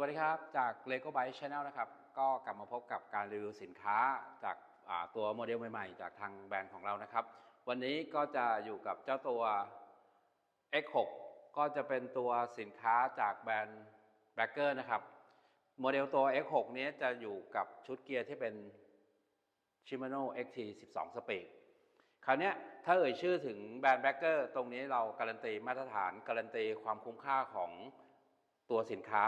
วัสดีครับ จาก Lego Byte Channel นะครับ ก็กลับมาพบกับการรีวิวสินค้าจากาตัวโมเดลใหม่ๆ จากทางแบรนด์ของเรานะครับ วันนี้ก็จะอยู่กับเจ้าตัว X6 ก็จะเป็นตัวสินค้าจากแบรนด์ b a c k e r นะครับ โมเดลตัว X6 นี้จะอยู่กับชุดเกียร์ที่เป็น Shimano XT 12 Speed คราวนี้ถ้าเอ่ยชื่อถึงแบรนด์แบ็กเกอร์ตรงนี้เราการันตีมาตรฐานการันตีความคุ้มค่าของตัวสินค้า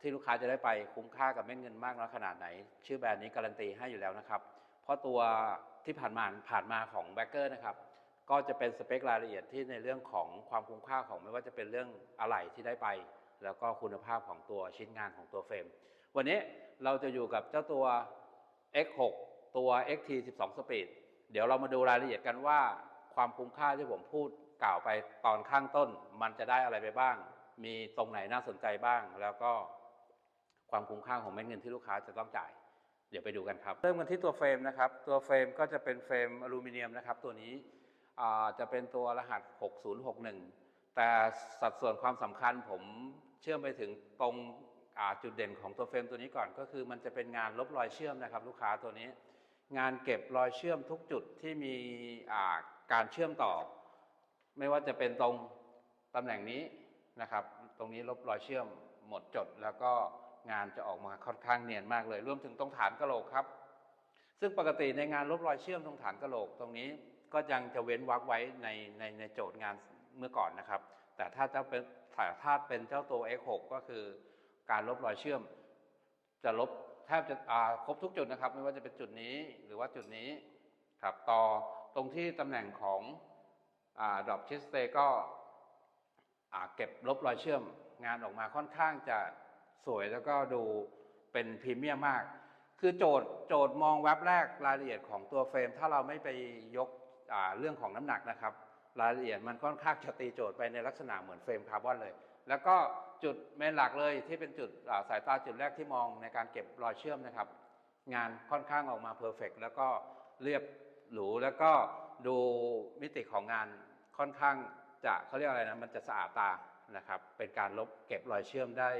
ที่ลูกค้าจะได้ไปคุ้มค่ากับเม็ดเงินมากน้อยขนาดไหน ชื่อแบรนด์นี้การันตีให้อยู่แล้วนะครับ เพราะตัวที่ผ่านมาผ่านมาของแบ็กเกอร์นะครับก็จะเป็นสเปครายละเอียดที่ในเรื่องของความคุ้มค่าของไม่ว่าจะเป็นเรื่องอะไหล่ที่ได้ไป แล้วก็คุณภาพของตัวชิ้นงานของตัวเฟรม วันนี้เราจะอยู่กับเจ้าตัว X6 ตัว XT 12 Speed เดี๋ยวเรามาดูรายละเอียดกันว่าความคุ้มค่าที่ผมพูดกล่าวไปตอนข้างต้น มันจะได้อะไรไปบ้าง มีตรงไหนน่าสนใจบ้าง แล้วก็ ความคุ้มค่าของเม็ดเงินที่ลูกค้าจะต้องจ่าย เดี๋ยวไปดูกันครับ เริ่มกันที่ตัวเฟรมนะครับ ตัวเฟรมก็จะเป็นเฟรมอลูมิเนียมนะครับ ตัวนี้จะเป็นตัวรหัส 6061 แต่สัดส่วนความสำคัญผมเชื่อมไปถึงตรงจุดเด่นของตัวเฟรมตัวนี้ก่อน ก็คือมันจะเป็นงานลบรอยเชื่อมนะครับ ลูกค้าตัวนี้ งานเก็บรอยเชื่อมทุกจุดที่มีการเชื่อมต่อ ไม่ว่าจะเป็นตรงตำแหน่งนี้นะครับ ตรงนี้ลบรอยเชื่อมหมดจดแล้วก็ งานจะออกมาค่อนข้างเนียนมากเลยรวมถึงตรงฐานกะโหลกครับ ซึ่งปกติในงานลบรอยเชื่อมตรงฐานกะโหลกตรงนี้ก็ยังจะเว้นวรรคไว้ในในในโจทย์งานเมื่อก่อนนะครับ แต่ถ้าจะเป็นถ้าถ้าเป็นเจ้าตัว X6 ก็คือการลบรอยเชื่อม จะลบแทบจะครบทุกจุดนะครับ ไม่ว่าจะเป็นจุดนี้หรือว่าจุดนี้ครับต่อตรงที่ตำแหน่งของดรอปชิสเตก็เก็บลบรอยเชื่อม งานออกมาค่อนข้างจะ สวยแล้วก็ดูเป็นพรีเมียมมาก คือโจทย์โจทย์มองแว็บแรกรายละเอียดของตัวเฟรม ถ้าเราไม่ไปยกเรื่องของน้ำหนักนะครับ รายละเอียดมันค่อนข้างจะตีโจทย์ไปในลักษณะเหมือนเฟรมคาร์บอนเลย แล้วก็จุดเมนหลักเลยที่เป็นจุดาสายตาจุดแรกที่มองในการเก็บรอยเชื่อมนะครับ งานค่อนข้างออกมาเพอร์เฟกแล้วก็เรียบหรูแล้วก็ดูมิติของงานค่อนข้างจะเขาเรียกอะไรนะมันจะสะอาดตานะครับ เป็นการลบเก็บรอยเชื่อมได้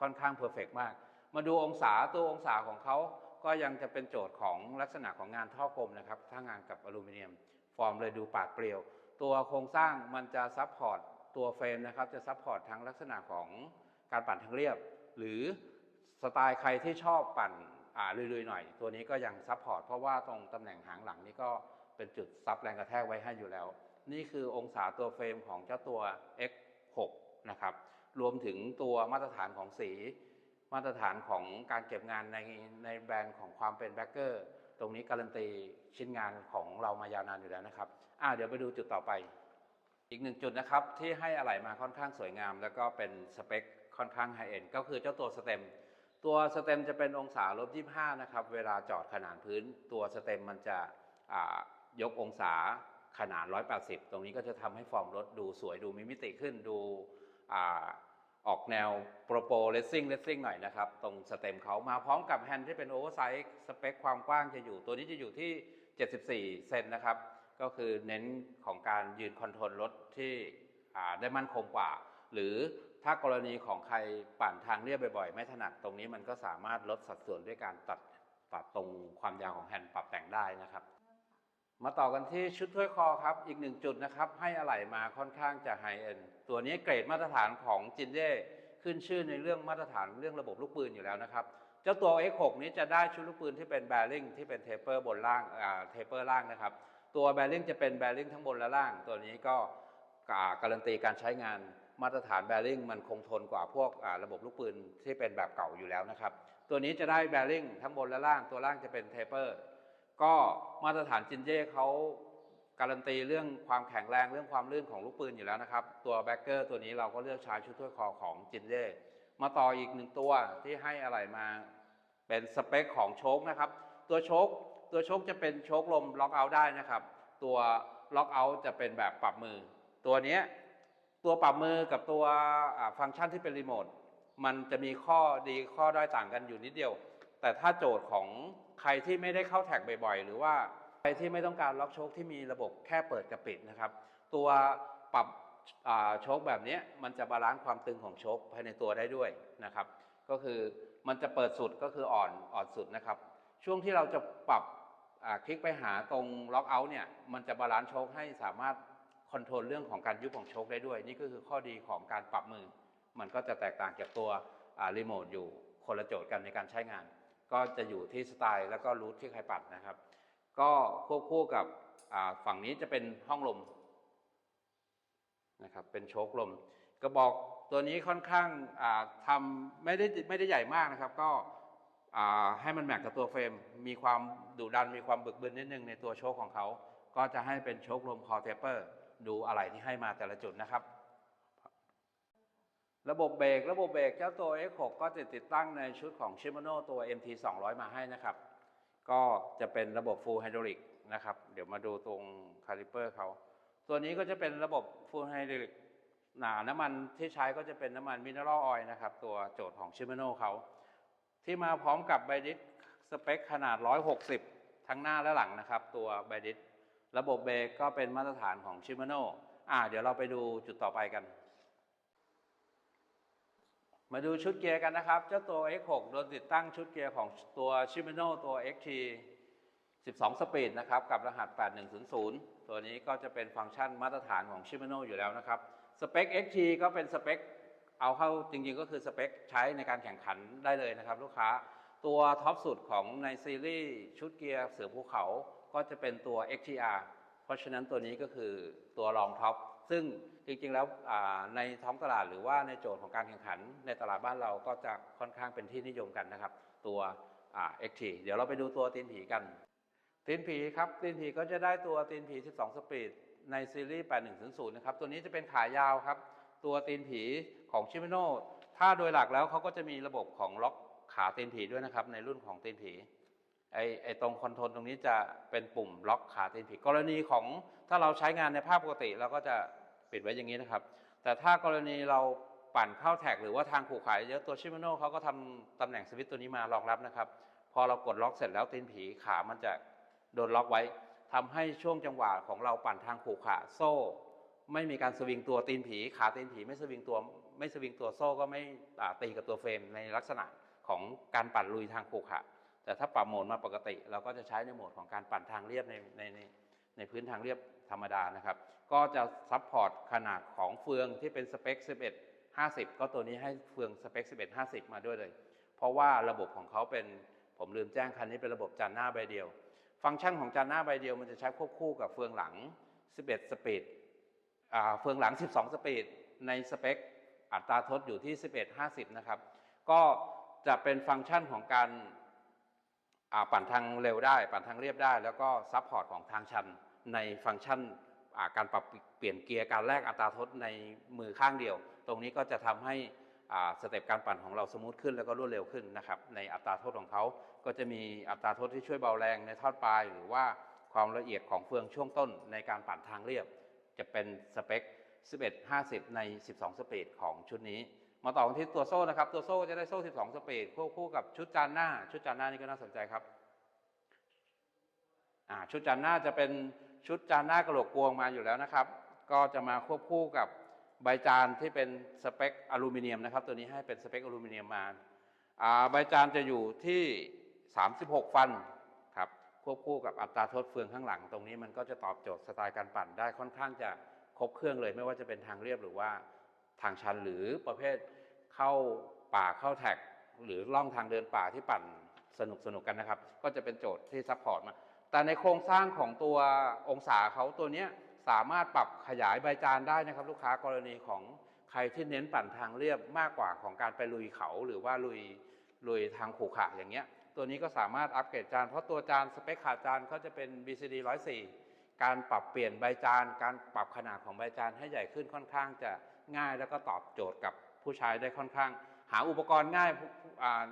ค่อนข้างเพอร์เฟกมาก มาดูองศาตัวองศาของเขาก็ยังจะเป็นโจทย์ของลักษณะของงานท่อกลมนะครับ ถ้างานกับอลูมิเนียม ฟอร์มเลยดูปาดเปรียว ตัวโครงสร้างมันจะซับพอร์ตตัวเฟรมนะครับ จะซับพอร์ตทั้งลักษณะของการปั่นทางเรียบ หรือสไตล์ใครที่ชอบปั่นอ่าลุยๆหน่อย ตัวนี้ก็ยังซับพอร์ตเพราะว่าตรงตำแหน่งหางหลังนี่ก็เป็นจุดซับแรงกระแทกไว้ให้อยู่แล้ว นี่คือองศาตัวเฟรมของเจ้าตัว X6 นะครับ รวมถึงตัวมาตรฐานของสี มาตรฐานของการเก็บงานในในแบรนด์ของความเป็นแบ็กเกอร์ตรงนี้การันตีชิ้นงานของเรามายาวนานอยู่แล้วนะครับอ่าเดี๋ยวไปดูจุดต่อไป อีกหนึ่งจุดนะครับที่ให้อะไหล่มาค่อนข้างสวยงาม แล้วก็เป็นสเปคค่อนข้างไฮเอ็นก็คือเจ้าตัวสเต็มตัวสเต็มจะเป็นองศาลบ25นะครับเวลาจอดขนานพื้น ตัวสเต็มมันจะยกองศาขนาด 180 ตรงนี้ก็จะทำให้ฟอร์มรถดูสวยดูมีมิติขึ้นดู ออกแนวโปรโปเลสซิ่งเลสซิ่งหน่อยนะครับ ตรงสเต็มเขามาพร้อมกับแฮนด์ที่เป็นโอเวอร์ไซส์สเปคความกว้างจะอยู่ ตัวนี้จะอยู่ที่ 74 เซนนะครับ ก็คือเน้นของการยืนคอนโทรลรถที่ได้มั่นคงกว่า หรือถ้ากรณีของใครปั่นทางเรียบบ่อยๆ ไม่ถนัดตรงนี้มันก็สามารถลดสัดส่วนด้วยการตัดตัดตรงความยาวของแฮนด์ปรับแต่งได้นะครับ มาต่อกันที่ชุดถ้วยคอครับ อีกหนึ่งจุดนะครับ ให้อะไหล่มาค่อนข้างจะไฮเอ็น ตัวนี้เกรดมาตรฐานของจินเย่ขึ้นชื่อในเรื่องมาตรฐานเรื่องระบบลูกปืนอยู่แล้วนะครับ เจ้าตัว X6 นี้จะได้ชุดลูกปืนที่เป็นแบริ่งที่เป็นเทปเปอร์บนล่างเทปเปอร์ล่างนะครับ ตัวแบริ่งจะเป็นแบริ่งทั้งบนและล่าง ตัวนี้ก็การันตีการใช้งานมาตรฐานแบริ่งมันคงทนกว่าพวกระบบลูกปืนที่เป็นแบบเก่าอยู่แล้วนะครับ ตัวนี้จะได้แบริ่งทั้งบนและล่าง ตัวล่างจะเป็นเทปเปอร์ ก็มาตรฐานจินเย่เขา การันตีเรื่องความแข็งแรงเรื่องความลื่นของลูกปืนอยู่แล้วนะครับ ตัวแบ็กเกอร์ตัวนี้เราก็เลือกใช้ชุดถ้วยคอของจินเย่มาต่ออีกหนึ่งตัวที่ให้อะไรมาเป็นสเปคของโชคนะครับ ตัวโชคตัวโชคจะเป็นโชคลมล็อกเอาท์ได้นะครับ ตัวล็อกเอาท์จะเป็นแบบปรับมือ ตัวนี้ตัวปรับมือกับตัวฟังก์ชันที่เป็นรีโมทมันจะมีข้อดีข้อด้อยต่างกันอยู่นิดเดียว แต่ถ้าโจทย์ของใครที่ไม่ได้เข้าแท็กบ่อยๆ หรือว่า ใครที่ไม่ต้องการล็อกโชคที่มีระบบแค่เปิดกับปิดนะครับ ตัวปรับโชคแบบนี้มันจะบาลานซ์ความตึงของโชคภายในตัวได้ด้วยนะครับ ก็คือมันจะเปิดสุดก็คืออ่อนอ่อนสุดนะครับ ช่วงที่เราจะปรับคลิกไปหาตรงล็อกเอาท์เนี่ยมันจะบาลานซ์โชคให้สามารถคอนโทรลเรื่องของการยุบของโชคได้ด้วย นี่ก็คือข้อดีของการปรับมือ มันก็จะแตกต่างจากตัวรีโมทอยู่คนละโจทย์กันในการใช้งาน ก็จะอยู่ที่สไตล์แล้วก็รูทที่ใครปัดนะครับ ก็ควบคู่กับฝั่งนี้จะเป็นห้องลมนะครับเป็นโชคลม กระบอกตัวนี้ค่อนข้างทำไม่ได้ไม่ได้ใหญ่มากนะครับ ก็ให้มันแมทกับตัวเฟรม มีความดุดันมีความบึกบึนนิดนึงในตัวโชคของเขา ก็จะให้เป็นโชคลมคอเทปเปอร์ ดูอะไรที่ให้มาแต่ละจุดนะครับ ระบบเบรกระบบเบรกเจ้าตัว X6 ก็จะติดตั้งในชุดของ Shimano ตัว MT 200 มาให้นะครับ ก็จะเป็นระบบ Full Hydraulic นะครับ เดี๋ยวมาดูตรงคาลิเปอร์เขา ตัวนี้ก็จะเป็นระบบ Full Hydraulic หนาน้ำมันที่ใช้ก็จะเป็นน้ำมัน Mineral Oil นะครับ ตัวโจทย์ของ Shimano เขาที่มาพร้อมกับไบดิสสเปคขนาด 160 ทั้งหน้าและหลังนะครับ ตัวไบดิสระบบเบรกก็เป็นมาตรฐานของ Shimano อ่าเดี๋ยวเราไปดูจุดต่อไปกัน มาดูชุดเกียร์กันนะครับ เจ้าตัว X6 โดนติดตั้งชุดเกียร์ของตัว Shimano ตัว XT 12 สปีดนะครับ กับรหัส 8100 ตัวนี้ก็จะเป็นฟังก์ชันมาตรฐานของ Shimano อยู่แล้วนะครับ สเปค XT ก็เป็นสเปค เอาเข้าจริงๆ ก็คือสเปคใช้ในการแข่งขันได้เลยนะครับลูกค้า ตัวท็อปสุดของในซีรีส์ชุดเกียร์เสือภูเขา ก็จะเป็นตัว XTR เพราะฉะนั้นตัวนี้ก็คือตัวรองท็อป ซึ่งจริงๆแล้วในท้องตลาดหรือว่าในโจทย์ของการแข่งขัน ในตลาดบ้านเราก็จะค่อนข้างเป็นที่นิยมกันนะครับ ตัวอ่า XT เดี๋ยวเราไปดูตัวตีนผีกันตีนผีครับตีนผีก็จะได้ตัวตีนผี 12 สปีดในซีรีส์8100นะครับตัวนี้จะเป็นขายาวครับ ตัวตีนผีของชิมิโน่ถ้าโดยหลักแล้วเขาก็จะมีระบบของล็อกขาตีนผีด้วยนะครับในรุ่นของตีนผี ไอไอตรงคอนโทรลตรงนี้จะเป็นปุ่มล็อกขาตีนผีกรณีของถ้าเราใช้งานในภาพปกติเราก็จะปิดไว้อย่างนี้นะครับ แต่ถ้ากรณีเราปั่นเข้าแท็กหรือว่าทางขู่ขายเยอะตัวชิมโนเขาก็ทำตำแหน่งสวิตช์ตัวนี้มารองรับนะครับ พอเรากดล็อกเสร็จแล้วตีนผีขามันจะโดนล็อกไว้ทำให้ช่วงจังหวะของเราปั่นทางขู่ขาโซ่ ไม่มีการสวิงตัวตีนผีขาตีนผีไม่สวิงตัวไม่สวิงตัวโซ่ก็ไม่ตีกับตัวเฟรมในลักษณะของการปั่นลุยทางขู่ขา แต่ถ้าปรับโหมดมาปกติ เราก็จะใช้ในโหมดของการปั่นทางเรียบในในในในพื้นทางเรียบธรรมดานะครับ ก็จะซัพพอร์ตขนาดของเฟืองที่เป็นสเปค 11 50 ก็ตัวนี้ให้เฟืองสเปค 11 50 มาด้วยเลย เพราะว่าระบบของเขาเป็นผมลืมแจ้งคันนี้เป็นระบบจานหน้าใบเดียว ฟังก์ชันของจานหน้าใบเดียวมันจะใช้ควบคู่กับเฟืองหลัง 11 สปีดเฟืองหลัง 12 สปีดในสเปคอัตราทดอยู่ที่ 11 50 นะครับ ก็จะเป็นฟังก์ชันของการ ปั่นทางเร็วได้ ปั่นทางเรียบได้ แล้วก็ซัพพอร์ตของทางชันในฟังก์ชันการปรับเปลี่ยนเกียร์การแลกอัตราทดในมือข้างเดียว ตรงนี้ก็จะทำให้สเต็ปการปั่นของเราสมูทขึ้นแล้วก็รวดเร็วขึ้นนะครับในอัตราโทษของเขา ก็จะมีอัตราโทษที่ช่วยเบาแรงในทอดปลาย หรือว่าความละเอียดของเฟืองช่วงต้นในการปั่นทางเรียบ จะเป็นสเปค 11 50 ใน 12 สปีดของชุดนี้ มาต่อกันที่ตัวโซ่นะครับ ตัวโซ่จะได้โซ่ 12 สเปดควบคู่กับชุดจานหน้า ชุดจานหน้านี่ก็น่าสนใจครับอ่าชุดจานหน้าจะเป็นชุดจานหน้ากระโหลกกวงมาอยู่แล้วนะครับ ก็จะมาควบคู่กับใบจานที่เป็นสเปคอลูมิเนียมนะครับ ตัวนี้ให้เป็นสเปคอลูมิเนียมมาอ่าใบจานจะอยู่ที่ 36 ฟันครับควบคู่กับอัตราทษเฟืองข้างหลัง ตรงนี้มันก็จะตอบโจทย์สไตล์การปั่นได้ค่อนข้างจะครบเครื่องเลย ไม่ว่าจะเป็นทางเรียบหรือว่าทางชันหรือประเภท เข้าป่าเข้าแท็ก หรือล่องทางเดินป่าที่ปั่นสนุกสนุกกันนะครับ ก็จะเป็นโจทย์ที่ซัพพอร์ตมา แต่ในโครงสร้างของตัวองศาเขาตัวเนี้ยสามารถปรับขยายใบจานได้นะครับ ลูกค้ากรณีของใครที่เน้นปั่นทางเรียบมากกว่าของการไปลุยเขาหรือว่าลุยลุยทางขรุขระอย่างเงี้ย ตัวนี้ก็สามารถอัปเกรดจานเพราะตัวจานสเปคขาจานเขาจะเป็น BCD 104 การปรับเปลี่ยนใบจาน การปรับขนาดของใบจานให้ใหญ่ขึ้นค่อนข้างจะง่ายแล้วก็ตอบโจทย์กับ ผู้ใช้ได้ค่อนข้าง หาอุปกรณ์ง่ายอ่า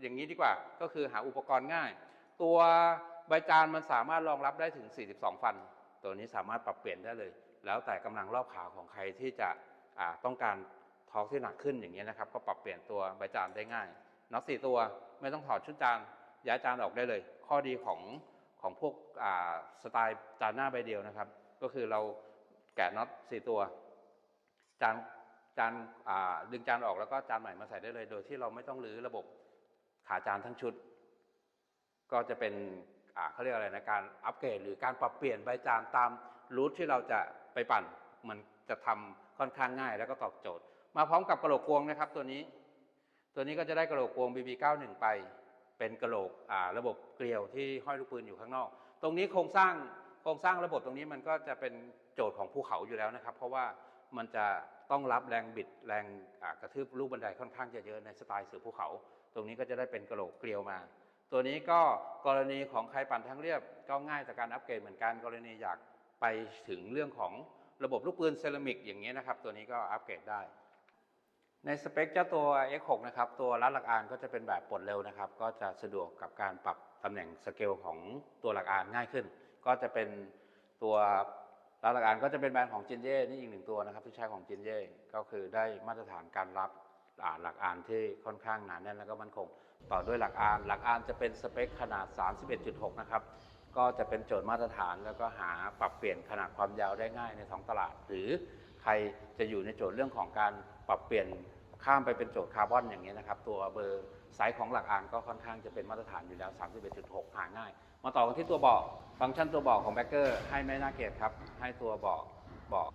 อย่างนี้ดีกว่า ก็คือหาอุปกรณ์ง่าย ตัวใบจานมันสามารถรองรับได้ถึง 42 ฟัน ตัวนี้สามารถปรับเปลี่ยนได้เลย แล้วแต่กำลังรอบขาของใครที่จะต้องการท้อร์กที่หนักขึ้นอย่างนี้นะครับ ก็ปรับเปลี่ยนตัวใบจานได้ง่ายน็อตสี่ตัวไม่ต้องถอดชุดจานย้ายจานออกได้เลย ข้อดีของของพวกสไตล์จานหน้าใบเดียวนะครับ ก็คือเราแกะน็อตสี่ตัว จาน จานดึงจานออกแล้วก็จานใหม่มาใส่ได้เลย โดยที่เราไม่ต้องรื้อระบบขาจานทั้งชุด ก็จะเป็นเขาเรียกอะไรนะการอัปเกรดหรือการปรับเปลี่ยนใบจานตามรูทที่เราจะไปปั่นมันจะทำค่อนข้างง่าย แล้วก็ตอบโจทย์ มาพร้อมกับกระโหลกกวงนะครับตัวนี้ ตัวนี้ก็จะได้กระโหลกกวง BB91 ไป เป็นกระโหลกระบบเกลียวที่ห้อยลูกปืนอยู่ข้างนอก ตรงนี้โครงสร้างโครงสร้างระบบตรงนี้มันก็จะเป็นโจทย์ของภูเขาอยู่แล้วนะครับ เพราะว่า มันจะต้องรับแรงบิดแรงกระทืบลูกบันไดค่อนข้างจะเยอะในสไตล์เสือภูเขา ตรงนี้ก็จะได้เป็นกระโหลกเกลียวมา ตัวนี้ก็กรณีของใครปั่นทางเรียบก็ง่ายต่อการอัปเกรดเหมือนกันกรณีอยากไปถึงเรื่องของระบบลูกปืนเซรามิกอย่างนี้นะครับ ตัวนี้ก็อัปเกรดได้ ในสเปคเจ้าตัว X6 นะครับตัวรัดหลักอานก็จะเป็นแบบปลดเร็วนะครับ ก็จะสะดวกกับการปรับตำแหน่งสเกลของตัวหลักอานง่ายขึ้น ก็จะเป็นตัว หลักอานก็จะเป็นแบรนด์ของจินเย่นี่อีกหนึ่งตัวนะครับที่ใช้ของจินเย่ก็คือได้มาตรฐานการรับอ่าหลักอ่านที่ค่อนข้างหนาแน่นแล้วก็มั่นคง ต่อด้วยหลักอ่านหลักอ่านจะเป็นสเปคขนาด 31.6 นะครับ ก็จะเป็นโจทย์มาตรฐานแล้วก็หาปรับเปลี่ยนขนาดความยาวได้ง่ายในท้องตลาด หรือใครจะอยู่ในโจทย์เรื่องของการปรับเปลี่ยนข้ามไปเป็นโจทย์คาร์บอนอย่างนี้ยนะครับ ตัวเบอร์ไซส์ของหลักอ่านก็ค่อนข้างจะเป็นมาตรฐานอยู่แล้ว 31.6 หาง่าย มาต่อกันที่ตัวเบาะฟังก์ชันตัวเบาะของแบ็กเกอร์ให้ไม่น่าเกลียดครับ ให้ตัวเบาะเบาะ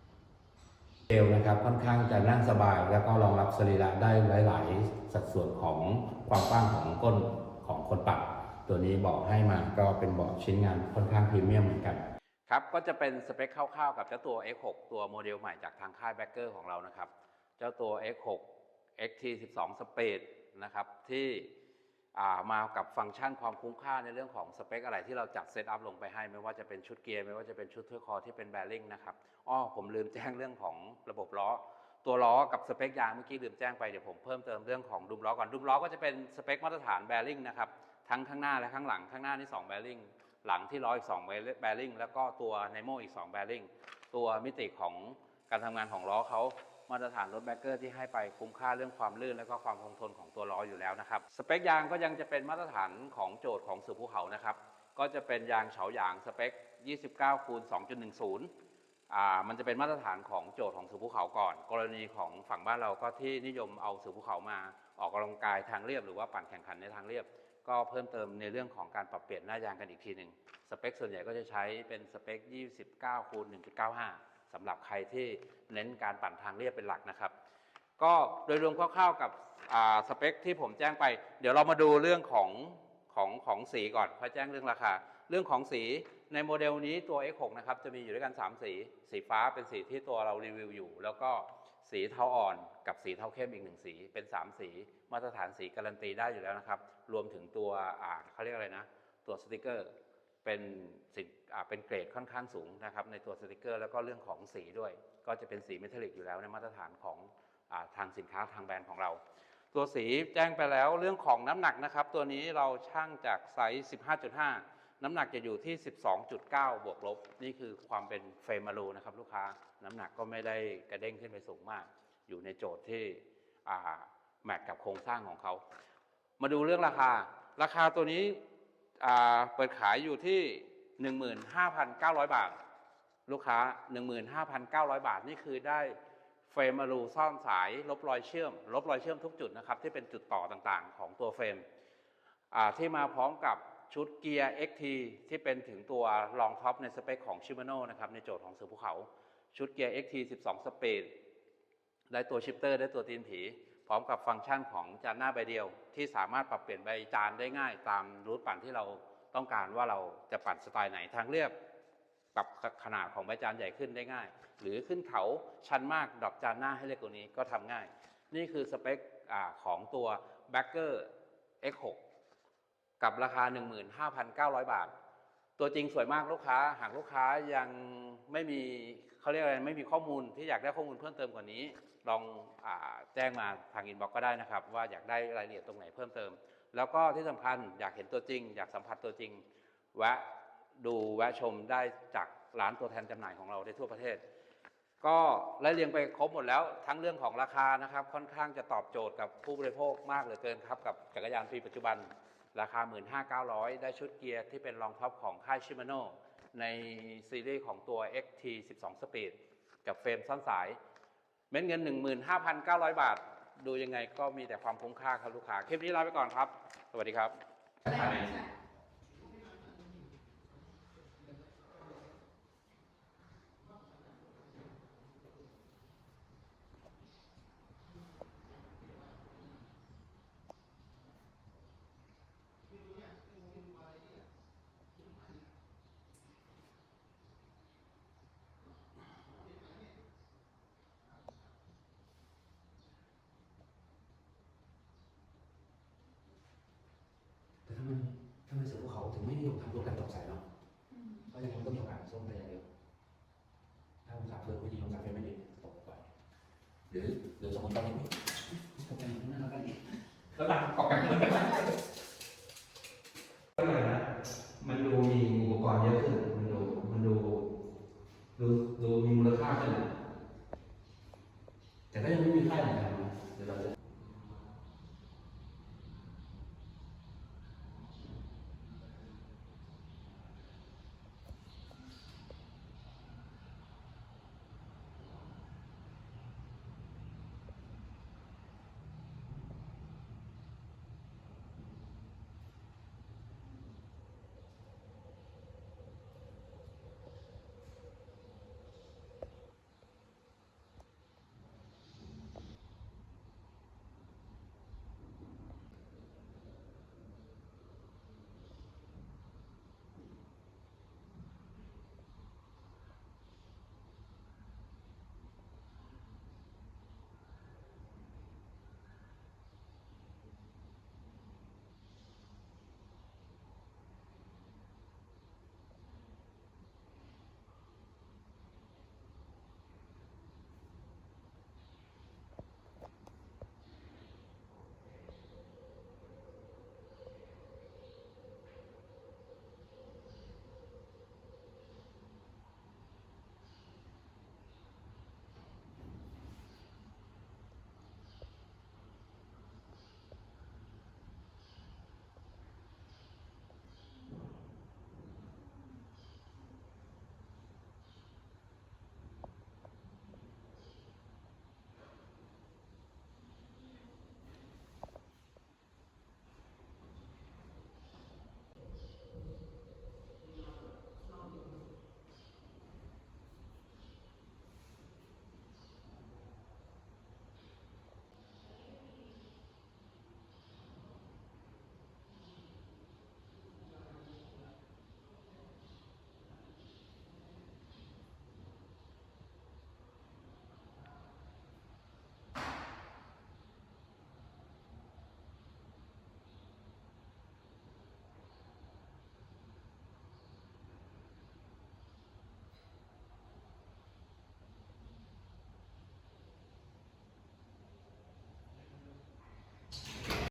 เอวนะครับค่อนข้างจะนั่งสบาย แล้วก็รองรับสรีระได้หลาย ๆ สัดส่วนของความกว้างของก้นของคนปัดตัวนี้บอกให้มาก็เป็นเบาะชิ้นงานค่อนข้างพรีเมียมเหมือนกันครับก็จะเป็นสเปคคร่าว ๆ กับเจ้าตัว X6 ตัวโมเดลใหม่จากทางค่ายแบ็กเกอร์ของเรานะครับ เจ้าตัว X6 XT12 Speed นะครับที่อ่า มากับฟังก์ชันความคุ้มค่าในเรื่องของสเปคอะไรที่เราจัดเซตอัพลงไปให้ ไม่ว่าจะเป็นชุดเกียร์ไม่ว่าจะเป็นชุดถ้วยคอที่เป็นแบริ่งนะครับอ้อผมลืมแจ้งเรื่องของระบบล้อ ตัวล้อกับสเปคยางเมื่อกี้ลืมแจ้งไปเดี๋ยวผมเพิ่มเติมเรื่องของดุมล้อก่อนดุมล้อก็จะเป็นสเปคมาตรฐานแบริ่งนะครับทั้งข้างหน้าและข้างหลังข้างหน้านี่2แบริ่งหลังที่ล้ออีก2แบริ่งแล้วก็ตัวไนโมอีก2แบริ่งตัวมิติของการทำงานของล้อเขา มาตรฐานรถแบ็กเกอร์ที่ให้ไปคุ้มค่าเรื่องความลื่น และก็ความคงทนของตัวล้ออยู่แล้วนะครับ สเปคยางก็ยังจะเป็นมาตรฐานของโจทย์ของสือภูเขานะครับ ก็จะเป็นยางเฉาหยางสเปค 29คูณ2.10 อ่า มันจะเป็นมาตรฐานของโจทย์ของสือภูเขาก่อน กรณีของฝั่งบ้านเราก็ที่นิยมเอาสือภูเขามา ออกกำลังกายทางเรียบ หรือว่าปั่นแข่งขันในทางเรียบ ก็เพิ่มเติมในเรื่องของการปรับเปลี่ยนหน้ายางกันอีกทีหนึ่งสเปคส่วนใหญ่ก็จะใช้เป็นสเปค 29คูณ1.95 สำหรับใครที่เน้นการปั่นทางเรียบเป็นหลักนะครับ ก็โดยรวมคร่าวๆกับสเปคที่ผมแจ้งไป เดี๋ยวเรามาดูเรื่องของของของสีก่อนค่อแจ้งเรื่องราคา เรื่องของสีในโมเดลนี้ตัว X6 นะครับจะมีอยู่ด้วยกัน 3 สี สีฟ้าเป็นสีที่ตัวเรารีวิวอยู่ แล้วก็สีเทาอ่อนกับสีเทาเข้มอีกหนึ่งสี เป็น 3 สีมาตรฐานสีการันตีได้อยู่แล้วนะครับ รวมถึงตัวเขาเรียกอะไรนะ ตัวสติกเกอร์ เป็นสินอ่าเป็นเกรดค่อนข้างสูงนะครับในตัวสติกเกอร์ แล้วก็เรื่องของสีด้วย ก็จะเป็นสีเมทัลลิกอยู่แล้วในมาตรฐานของอทางสินค้าทางแบรนด์ของเรา ตัวสีแจ้งไปแล้วเรื่องของน้ำหนักนะครับ ตัวนี้เราช่างจากไซส์ 15.5 น้ำหนักจะอยู่ที่ 12.9 บวกลบ นี่คือความเป็นเฟรมอะลูนะครับลูกค้าน้ำหนักก็ไม่ได้กระเด้งขึ้นไปสูงมาก อยู่ในโจทย์ที่แมทกับโครงสร้างของเขา มาดูเรื่องราคาราคาตัวนี้ เปิดขายอยู่ที่ 15,900 บาท ลูกค้า 15,900 บาทนี่คือได้เฟรมอลูซ่อนสาย ลบรอยเชื่อม ลบรอยเชื่อมทุกจุดนะครับ ที่เป็นจุดต่อต่างๆ ของตัวเฟรมที่มาพร้อมกับชุดเกียร์ XT ที่เป็นถึงตัวรองท็อปในสเปคของ Shimano นะครับในโจทย์ของเสือภูเขา ชุดเกียร์ XT 12 สปีดได้ตัวชิปเตอร์ ได้ตัวตีนผี ร้อมกับฟังก์ชันของจานหน้าใบเดียว ที่สามารถปรับเปลี่ยนใบจานได้ง่าย ตามรูทปั่นที่เราต้องการว่าเราจะปั่นสไตล์ไหนทางเรียบปรับขนาดของใบจานใหญ่ขึ้นได้ง่าย หรือขึ้นเขาชันมากดรอปจานหน้าให้เล็กกว่านี้ก็ทำง่าย นี่คือสเปคอของตัว b a c k e r X6 กับราคา 15,900 บาท ตัวจริงสวยมากลูกค้า หากลูกค้ายังไม่มีเขาเรียกอะไรไม่มีข้อมูลที่อยากได้ข้อมูลเพิ่มเติมกว่านี้ ลองอแจ้งมาทางอินบ็อกก็ได้นะครับ ว่าอยากได้รายละเอียดตรงไหนเพิ่มเติม แล้วก็ที่สำคัญอยากเห็นตัวจริง อยากสัมผัสตัวจริงแวะดูแวะชมได้จากร้านตัวแทนจำหน่ายของเราได้ทั่วประเทศ ก็ไล่เรียงไปครบหมดแล้วทั้งเรื่องของราคานะครับ ค่อนข้างจะตอบโจทย์กับผู้บริโภคมากเหลือเกินครับ กับจักรยานปีปัจจุบัน ราคา 15,900 ได้ชุดเกียร์ที่เป็นรองท็อปของค่ายชิมาโนในซีรีส์ของตัว XT 12 Speed กับเฟรมซ่อนสาย เม็ดเงิน 15,900 บาท ดูยังไงก็มีแต่ความคุ้มค่าครับลูกค้า คลิปนี้ลาไปก่อนครับ สวัสดีครับ ทำไมทำไมเสือภูเขาถึงไม่นิยมทำรถกันตกใส่เนาะ